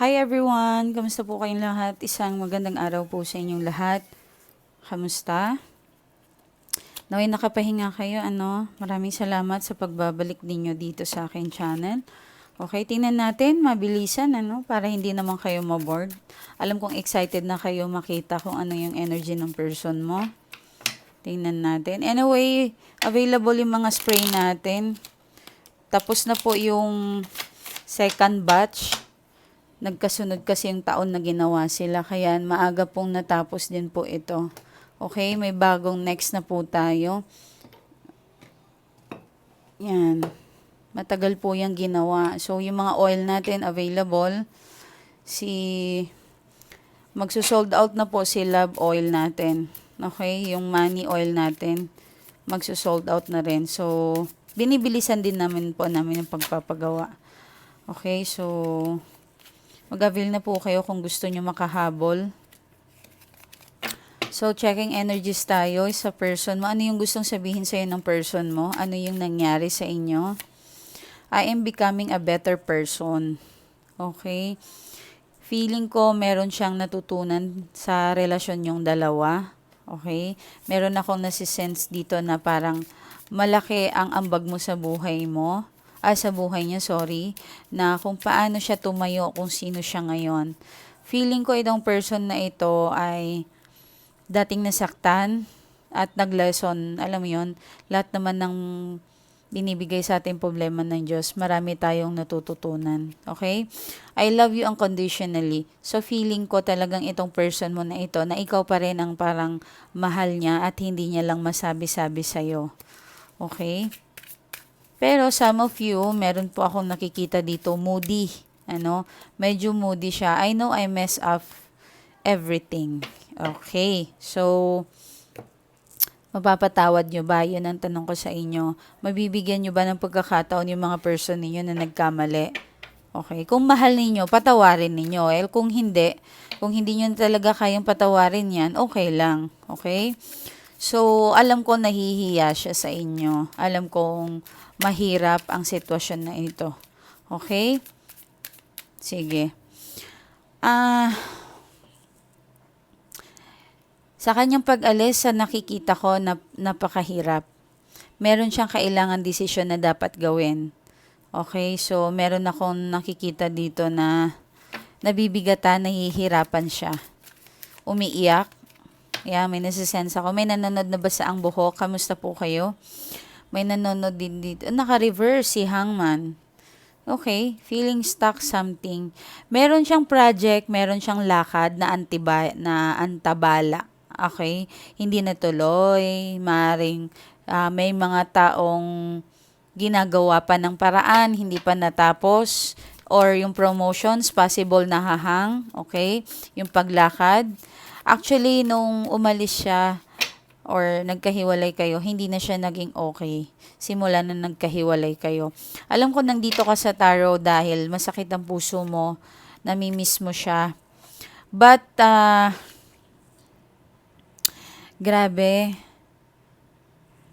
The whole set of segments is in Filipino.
Hi everyone! Kamusta po kayong lahat? Isang magandang araw po sa inyong lahat. Kamusta? Naway nakapahinga kayo, ano? Maraming salamat sa pagbabalik ninyo dito sa aking channel. Okay, tingnan natin, mabilisan, ano? Para hindi naman kayo maboard. Alam kong excited na kayo makita kung ano yung energy ng person mo. Tingnan natin. Anyway, available yung mga spray natin. Tapos na po yung second batch. Nagkasunod kasi yung taon na ginawa sila. Kaya maaga pong natapos din po ito. Okay, may bagong next na po tayo. Yan. Matagal po yung ginawa. So, yung mga oil natin available. Si magsusold out na po si Love Oil natin. Okay, yung money oil natin magsusold out na rin. So, binibilisan din namin po namin yung pagpapagawa. Okay, so mag-avail na po kayo kung gusto nyo makahabol. So, checking energies tayo sa person mo. Ano yung gustong sabihin sa'yo ng person mo? Ano yung nangyari sa inyo? I am becoming a better person. Okay? Feeling ko meron siyang natutunan sa relasyon yung dalawa. Okay? Meron akong nasisense dito na parang malaki ang ambag mo sa buhay mo. Ah, sa buhay niya, sorry. Na kung paano siya tumayo, kung sino siya ngayon. Feeling ko itong person na ito ay dating nasaktan at nag-lesson. Alam mo yon lahat naman ng binibigay sa ating problema ng Diyos, marami tayong natututunan. Okay? I love you unconditionally. So, feeling ko talagang itong person mo na ito, na ikaw pa rin ang parang mahal niya at hindi niya lang masabi-sabi sa'yo. Okay? Pero some of you, meron po akong nakikita dito, moody. Ano? Medyo moody siya. I know I mess up everything. Okay. So, mapapatawad nyo ba? Yun ang tanong ko sa inyo. Mabibigyan nyo ba ng pagkakataon yung mga person ninyo na nagkamali? Okay. Kung mahal ninyo, patawarin ninyo. Eh, kung hindi, kung hindi nyo talaga kayang patawarin yan, okay lang. Okay? So, alam ko nahihiya siya sa inyo. Alam kong mahirap ang sitwasyon na ito. Okay? Sige. Ah... Sa kanyang pag-alis, sa nakikita ko na napakahirap. Meron siyang kailangan desisyon na dapat gawin. Okay, so meron akong nakikita dito na nabibigatan, nahihirapan siya. Umiiyak. Yeah, may nasisense ako. May nanonood na ba sa ang buhok? Kamusta po kayo? May nanonood din dito. Naka-reverse si Hangman. Okay, feeling stuck something. Meron siyang project, meron siyang lakad na antiba na antabala. Okay? Hindi natuloy, maring uh, may mga taong ginagawa pa ng paraan, hindi pa natapos, or yung promotions, possible na hahang, okay? Yung paglakad. Actually, nung umalis siya, or nagkahiwalay kayo, hindi na siya naging okay. Simula na nagkahiwalay kayo. Alam ko nandito ka sa tarot dahil masakit ang puso mo, namimiss mo siya. But, uh, grabe,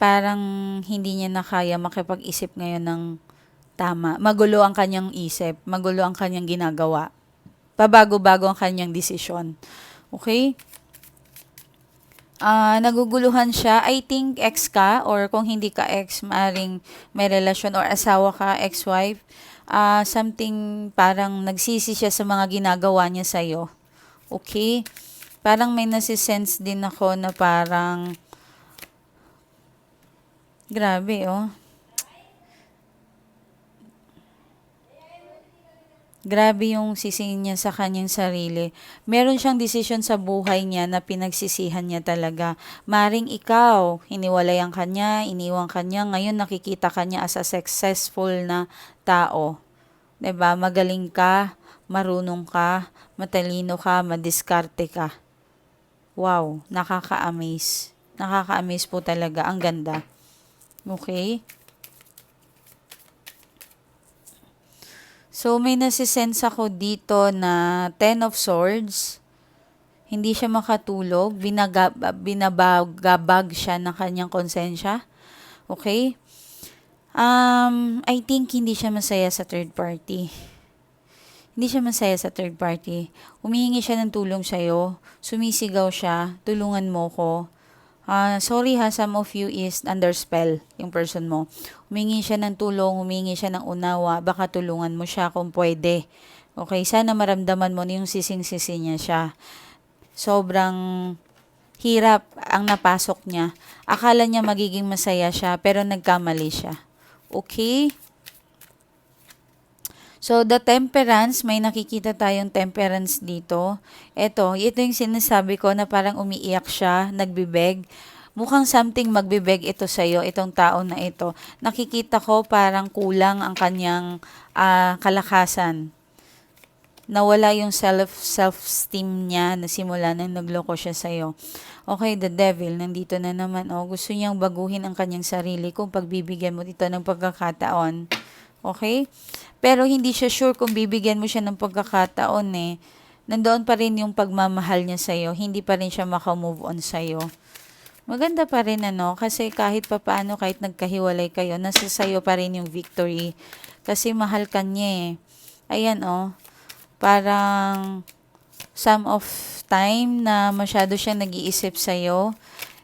parang hindi niya na kaya makipag-isip ngayon ng tama. Magulo ang kanyang isip, magulo ang kanyang ginagawa. Pabago-bago ang kanyang desisyon. Okay? Uh, naguguluhan siya, I think ex ka or kung hindi ka ex, maaring may relasyon or asawa ka, ex-wife, uh, something parang nagsisi siya sa mga ginagawa niya sa'yo. Okay? Parang may nasisense din ako na parang grabe oh. Grabe yung sisingin niya sa kanyang sarili. Meron siyang desisyon sa buhay niya na pinagsisihan niya talaga. Maring ikaw, hiniwalay ang kanya, iniwang kanya, ngayon nakikita kanya as a successful na tao. 'Di ba? Magaling ka, marunong ka, matalino ka, madiskarte ka. Wow, nakaka-amaze. Nakaka-amaze po talaga. Ang ganda. Okay? So, may nasisense ako dito na Ten of Swords. Hindi siya makatulog. Binaga, binabagabag siya ng kanyang konsensya. Okay? Um, I think hindi siya masaya sa third party. hindi siya masaya sa third party. Humihingi siya ng tulong sa'yo, sumisigaw siya, tulungan mo ko. Ah, sorry ha, some of you is under spell, yung person mo. Humingi siya ng tulong, humingi siya ng unawa, baka tulungan mo siya kung pwede. Okay, sana maramdaman mo yung sising-sisi niya siya. Sobrang hirap ang napasok niya. Akala niya magiging masaya siya, pero nagkamali siya. Okay? So, the temperance, may nakikita tayong temperance dito. Ito, ito yung sinasabi ko na parang umiiyak siya, nagbibeg. Mukhang something magbibeg ito sa'yo, itong tao na ito. Nakikita ko parang kulang ang kanyang ah, kalakasan. Nawala yung self, self-esteem niya na simula nang nagloko siya sa'yo. Okay, the devil, nandito na naman. Oh, gusto niyang baguhin ang kanyang sarili kung pagbibigyan mo dito ng pagkakataon. Okay? Pero hindi siya sure kung bibigyan mo siya ng pagkakataon eh. Nandoon pa rin yung pagmamahal niya sa'yo. Hindi pa rin siya makamove on sa'yo. Maganda pa rin ano, kasi kahit papaano, kahit nagkahiwalay kayo, nasa sa'yo pa rin yung victory. Kasi mahal ka niya eh. Ayan oh, parang some of time na masyado siyang nag-iisip sa'yo.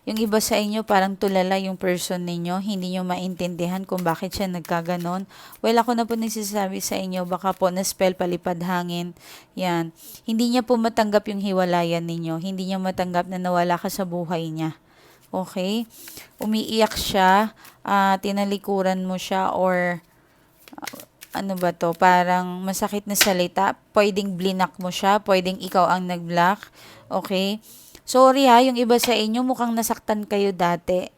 Yung iba sa inyo, parang tulala yung person ninyo. Hindi nyo maintindihan kung bakit siya nagkaganon. Well, ako na po nagsasabi sa inyo, baka po na-spell palipad hangin. Yan. Hindi niya po matanggap yung hiwalayan ninyo. Hindi niya matanggap na nawala ka sa buhay niya. Okay? Umiiyak siya, ah, tinalikuran mo siya, or ah, ano ba to, parang masakit na salita. Pwedeng blinak mo siya, pwedeng ikaw ang nag-block. Okay? Sorry ha, yung iba sa inyo mukhang nasaktan kayo dati.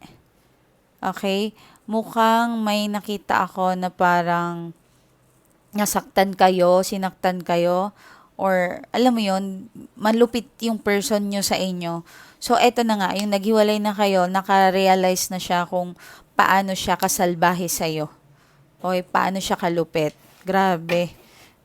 Okay? Mukhang may nakita ako na parang nasaktan kayo, sinaktan kayo, or alam mo yon malupit yung person nyo sa inyo. So, eto na nga, yung naghiwalay na kayo, nakarealize na siya kung paano siya kasalbahe sa'yo. Okay, paano siya kalupit. Grabe.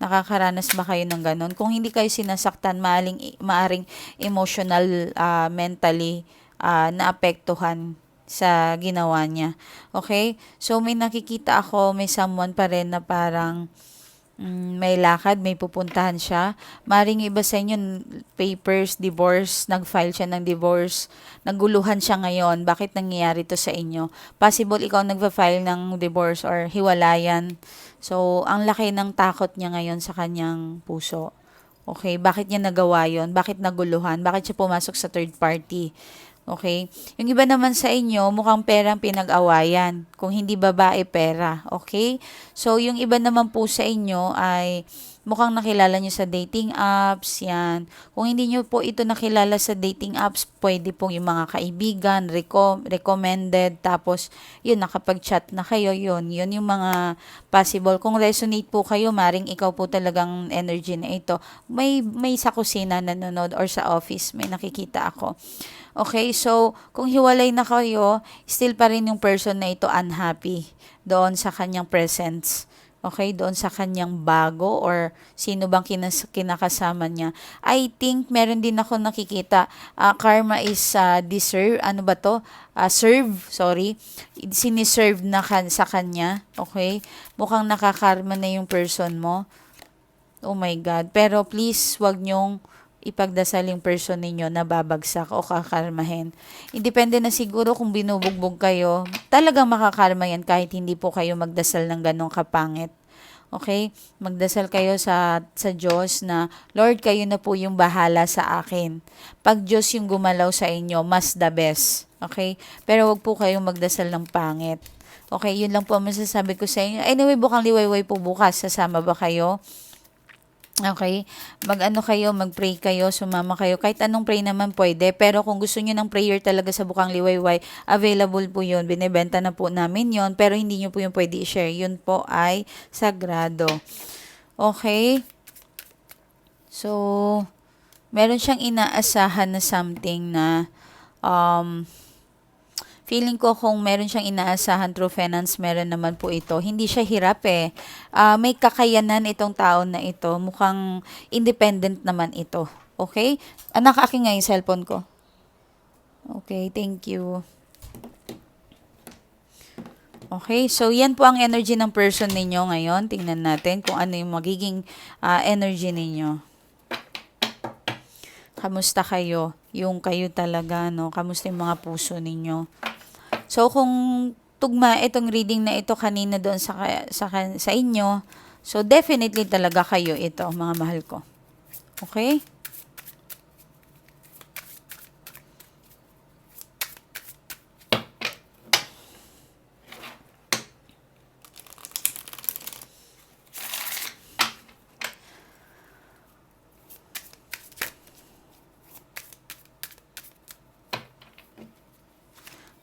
Nakakaranas ba kayo ng ganun? Kung hindi kayo sinasaktan, maaring, maaring emotional, ah, mentally, ah, naapektuhan sa ginawa niya. Okay? So, may nakikita ako, may someone pa rin na parang may lakad, may pupuntahan siya. Maring iba sa inyo, papers, divorce, nag-file siya ng divorce, naguluhan siya ngayon. Bakit nangyayari to sa inyo? Possible ikaw nagpa-file ng divorce or hiwalayan. So, ang laki ng takot niya ngayon sa kanyang puso. Okay, bakit niya nagawa yon? Bakit naguluhan? Bakit siya pumasok sa third party? Okay? Yung iba naman sa inyo, mukhang perang pinag-awayan. Kung hindi babae, pera. Okay? So, yung iba naman po sa inyo ay mukhang nakilala nyo sa dating apps, yan. Kung hindi nyo po ito nakilala sa dating apps, pwede pong yung mga kaibigan, reco- recommended, tapos yun, nakapag-chat na kayo, yun. Yun yung mga possible. Kung resonate po kayo, maring ikaw po talagang energy na ito. May, may sa kusina nanonood or sa office, may nakikita ako. Okay, so kung hiwalay na kayo, still pa rin yung person na ito unhappy doon sa kanyang presence. Okay, doon sa kanyang bago or sino bang kinas- kinakasama niya. I think meron din ako nakikita, ah, karma is uh, deserve, ano ba to? Ah, serve, sorry. Siniserve na kan sa kanya. Okay, mukhang nakakarma na yung person mo. Oh my God. Pero please, wag nyong ipagdasal yung person ninyo na babagsak o kakarmahin. Independe na siguro kung binubugbog kayo, talagang makakarma yan kahit hindi po kayo magdasal ng ganong kapangit. Okay? Magdasal kayo sa, sa Diyos na, Lord, kayo na po yung bahala sa akin. Pag Diyos yung gumalaw sa inyo, mas the best. Okay? Pero wag po kayong magdasal ng pangit. Okay, yun lang po ang masasabi ko sa inyo. Anyway, bukang liwayway po bukas. Sasama ba kayo? Okay? Mag-ano kayo, mag-pray kayo, sumama kayo. Kahit anong pray naman pwede. Pero kung gusto niyo ng prayer talaga sa Bukang Liwayway, available po yun. Binibenta na po namin yon Pero hindi niyo po yung pwede i-share. Yun po ay sagrado. Okay? So, meron siyang inaasahan na something na um, feeling ko kung meron siyang inaasahan through finance, meron naman po ito. Hindi siya hirap eh. Ah, may kakayanan itong tao na ito. Mukhang independent naman ito. Okay? Anak, akin nga yung cellphone ko. Okay, thank you. Okay, so yan po ang energy ng person ninyo ngayon. Tingnan natin kung ano yung magiging ah, energy ninyo. Kamusta kayo? Yung kayo talaga, no? Kamusta yung mga puso ninyo? So, kung tugma itong reading na ito kanina doon sa, sa, sa inyo, so definitely talaga kayo ito, mga mahal ko. Okay?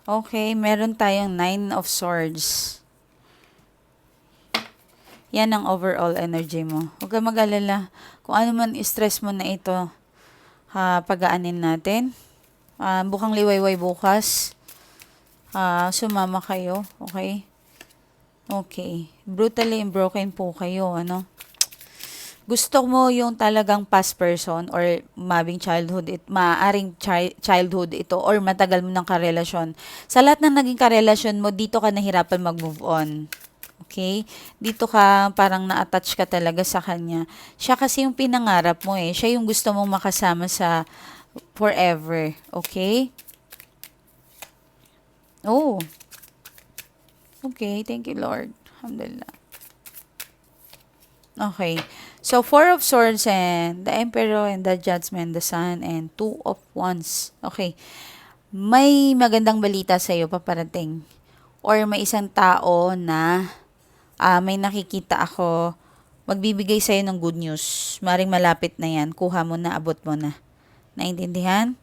Okay, meron tayong Nine of Swords. Yan ang overall energy mo. Huwag ka mag-alala. Kung ano man stress mo na ito, ha, pagaanin natin. Ah, bukang liwayway bukas. Ah, sumama kayo. Okay? Okay. Brutally broken po kayo, ano? Gusto mo yung talagang past person or mabing childhood, it, maaring chi- childhood ito or matagal mo ng karelasyon. Sa lahat ng naging karelasyon mo, dito ka nahirapan mag-move on. Okay? Dito ka parang na-attach ka talaga sa kanya. Siya kasi yung pinangarap mo eh. Siya yung gusto mong makasama sa forever. Okay? Oh. Okay, thank you Lord. Alhamdulillah. Okay. So, Four of Swords and the Emperor and the Judgment, the Sun, and Two of Wands. Okay. May magandang balita sa iyo paparating. Or may isang tao na ah, may nakikita ako magbibigay sa iyo ng good news. Maring malapit na yan. Kuha mo na, abot mo na. Naintindihan?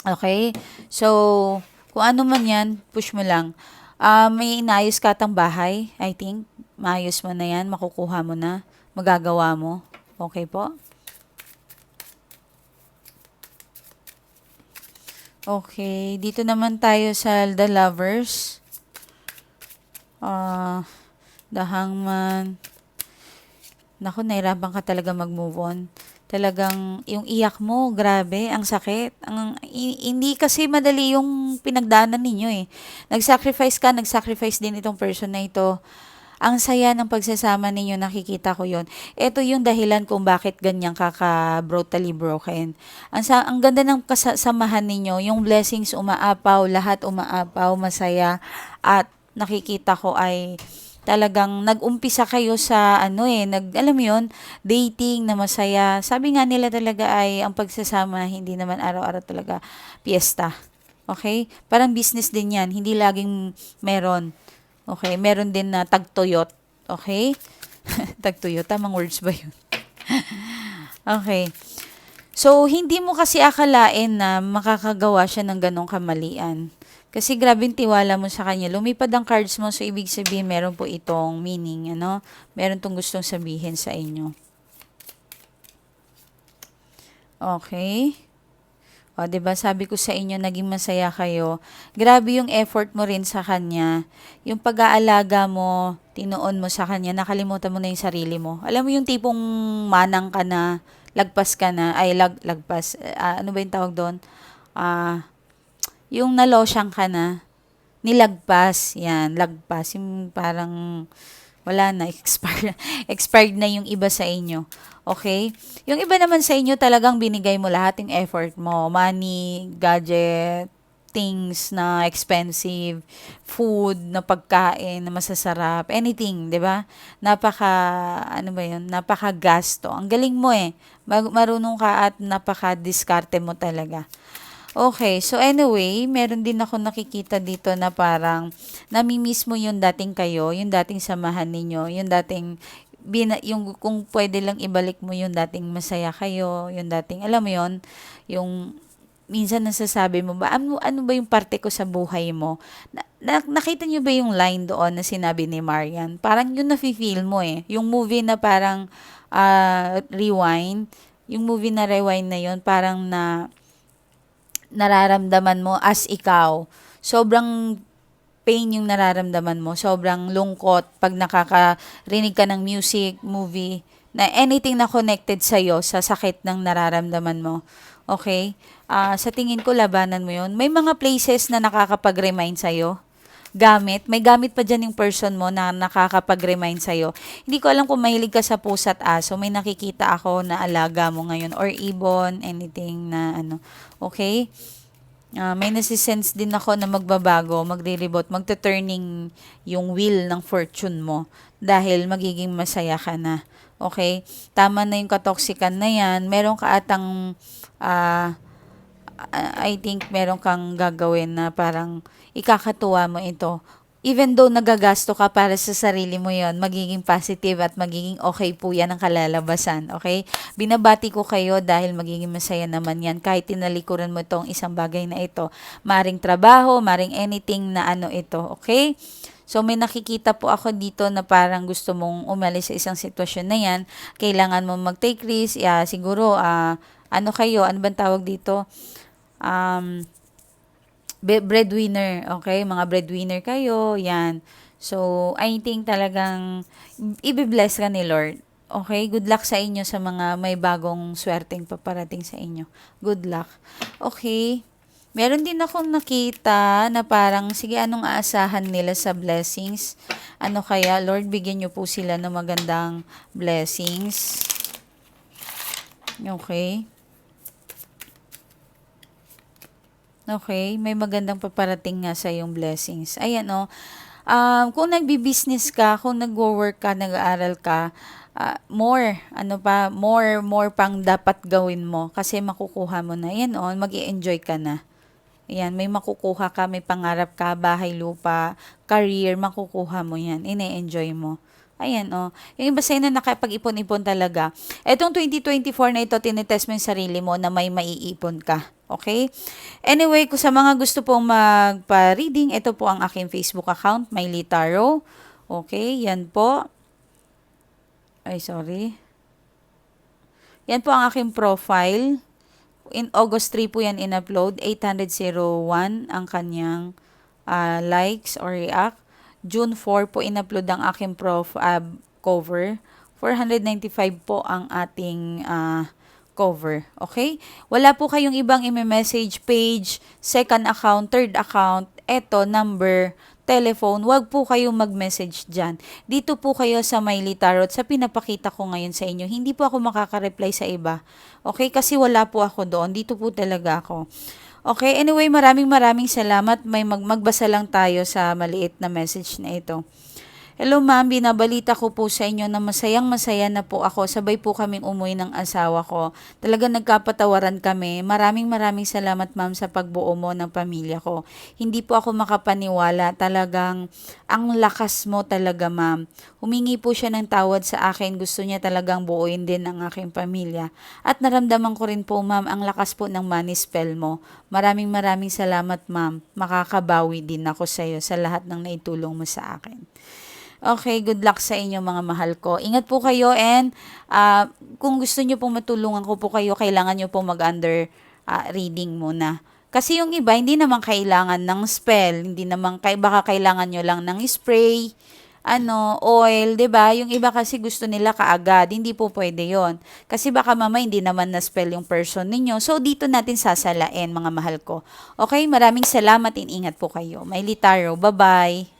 Okay? So, kung ano man yan, push mo lang. Ah, may inayos ka bahay, I think. Maayos mo na yan, makukuha mo na, magagawa mo. Okay po? Okay, dito naman tayo sa The Lovers. Ah, The Hangman. Naku, nahirapan ka talaga mag-move on. Talagang yung iyak mo, grabe, ang sakit. Ang, hindi kasi madali yung pinagdaanan ninyo eh. Nag-sacrifice ka, nag-sacrifice din itong person na ito. Ang saya ng pagsasama ninyo, nakikita ko yon. Ito yung dahilan kung bakit ganyan ka ka-brutally broken. Ang, sa, ang ganda ng kasamahan ninyo, yung blessings umaapaw, lahat umaapaw, masaya. At nakikita ko ay talagang nag-umpisa kayo sa ano eh, nag, alam mo yun, dating na masaya. Sabi nga nila talaga ay ang pagsasama, hindi naman araw-araw talaga piyesta. Okay? Parang business din yan, hindi laging meron. Okay? Meron din na tagtuyot. Okay? tagtuyot, tamang words ba yun? okay. So, hindi mo kasi akalain na makakagawa siya ng ganong kamalian. Kasi grabe yung tiwala mo sa kanya. Lumipad ang cards mo, so ibig sabihin meron po itong meaning, ano? Meron tong gustong sabihin sa inyo. Okay. O, ba sabi ko sa inyo, naging masaya kayo. Grabe yung effort mo rin sa kanya. Yung pag-aalaga mo, tinuon mo sa kanya, nakalimutan mo na yung sarili mo. Alam mo yung tipong manang ka na, lagpas ka na, ay lag, lagpas, ah, ano ba yung tawag doon? Ah, yung nalosyang ka na, nilagpas, yan, lagpas, yung parang wala na, expired, expired na yung iba sa inyo. Okay? Yung iba naman sa inyo talagang binigay mo lahat yung effort mo. Money, gadget, things na expensive, food na pagkain na masasarap, anything, 'di ba? Napaka ano ba 'yun? Napaka gasto. Ang galing mo eh. Marunong ka at napaka-diskarte mo talaga. Okay, so anyway, meron din ako nakikita dito na parang namimiss mo yung dating kayo, yung dating samahan ninyo, yung dating bina, yung kung pwede lang ibalik mo yung dating masaya kayo, yung dating alam mo yon, yung minsan nasasabi mo ba ano, ano ba yung parte ko sa buhay mo? Na, na- nakita niyo ba yung line doon na sinabi ni Marian? Parang yun nafe-feel mo eh. Yung movie na parang ah, rewind, yung movie na rewind na yun, parang na nararamdaman mo as ikaw. Sobrang pain yung nararamdaman mo. Sobrang lungkot pag nakakarinig ka ng music, movie, na anything na connected sa'yo sa sakit ng nararamdaman mo. Okay? Ah, sa tingin ko, labanan mo yun. May mga places na nakakapag-remind sa'yo. Gamit. May gamit pa dyan yung person mo na nakakapag-remind sa'yo. Hindi ko alam kung mahilig ka sa pusa at aso. May nakikita ako na alaga mo ngayon or ibon, anything na ano. Okay? Ah, may nasisense din ako na magbabago, magre-reboot, magta-turning yung wheel ng fortune mo dahil magiging masaya ka na. Okay? Tama na yung katoksikan na yan. Meron ka atang, ah, I think meron kang gagawin na parang ikakatuwa mo ito. Even though nagagasto ka para sa sarili mo yon magiging positive at magiging okay po yan ang kalalabasan. Okay? Binabati ko kayo dahil magiging masaya naman yan. Kahit tinalikuran mo itong isang bagay na ito. Maring trabaho, maring anything na ano ito. Okay? So may nakikita po ako dito na parang gusto mong umalis sa isang sitwasyon na yan. Kailangan mo mag-take risk. Yeah, siguro, ah, ano kayo, ano bang tawag dito? Um, breadwinner, okay? Mga breadwinner kayo, yan. So, I think talagang i-bless ka ni Lord. Okay? Good luck sa inyo sa mga may bagong swerteng paparating sa inyo. Good luck. Okay? Meron din akong nakita na parang, sige, anong aasahan nila sa blessings? Ano kaya? Lord, bigyan niyo po sila ng magandang blessings. Okay? Okay, may magandang paparating nga sa yung blessings. Ayan oh. Um, kung nagbi-business ka, kung nagwo-work ka, nag-aaral ka, ah, more, ano pa, more, more pang dapat gawin mo kasi makukuha mo na. Yan oh, mag enjoy ka na. Yan, may makukuha ka, may pangarap ka, bahay, lupa, career, makukuha mo yan. Ine-enjoy mo. Ayan, oh. Yung iba sa'yo na nakapag-ipon-ipon talaga. Etong 2024 na ito, tinetest mo yung sarili mo na may maiipon ka. Okay? Anyway, kung sa mga gusto pong magpa-reading, ito po ang aking Facebook account, Miley Tarot. Okay, yan po. Ay, sorry. Yan po ang aking profile. In August 3 po yan in-upload. 801 ang kanyang ah, likes or react. June 4 po in-upload ang aking prof ah, cover. 495 po ang ating ah, cover. Okay? Wala po kayong ibang i-message page, second account, third account, eto, number, telephone, wag po kayong mag-message dyan. Dito po kayo sa Miley Tarot sa pinapakita ko ngayon sa inyo. Hindi po ako makaka-reply sa iba. Okay? Kasi wala po ako doon. Dito po talaga ako. Okay? Anyway, maraming maraming salamat. May mag magbasa lang tayo sa maliit na message na ito. Hello ma'am, binabalita ko po sa inyo na masayang masaya na po ako. Sabay po kaming umuwi ng asawa ko. Talaga nagkapatawaran kami. Maraming maraming salamat ma'am sa pagbuo mo ng pamilya ko. Hindi po ako makapaniwala. Talagang ang lakas mo talaga ma'am. Humingi po siya ng tawad sa akin. Gusto niya talagang buuin din ang aking pamilya. At naramdaman ko rin po ma'am ang lakas po ng money spell mo. Maraming maraming salamat ma'am. Makakabawi din ako sa iyo sa lahat ng naitulong mo sa akin. Okay, good luck sa inyo mga mahal ko. Ingat po kayo and ah, kung gusto niyo pong matulungan ko po kayo, kailangan niyo pong mag-under ah, reading muna. Kasi yung iba, hindi naman kailangan ng spell, hindi naman, kay, baka kailangan nyo lang ng spray, ano, oil, 'di ba? Yung iba kasi gusto nila kaagad, hindi po pwede 'yon. Kasi baka mama hindi naman na spell yung person ninyo. So dito natin sasalain mga mahal ko. Okay, maraming salamat, ingat po kayo. May litaro. Bye-bye.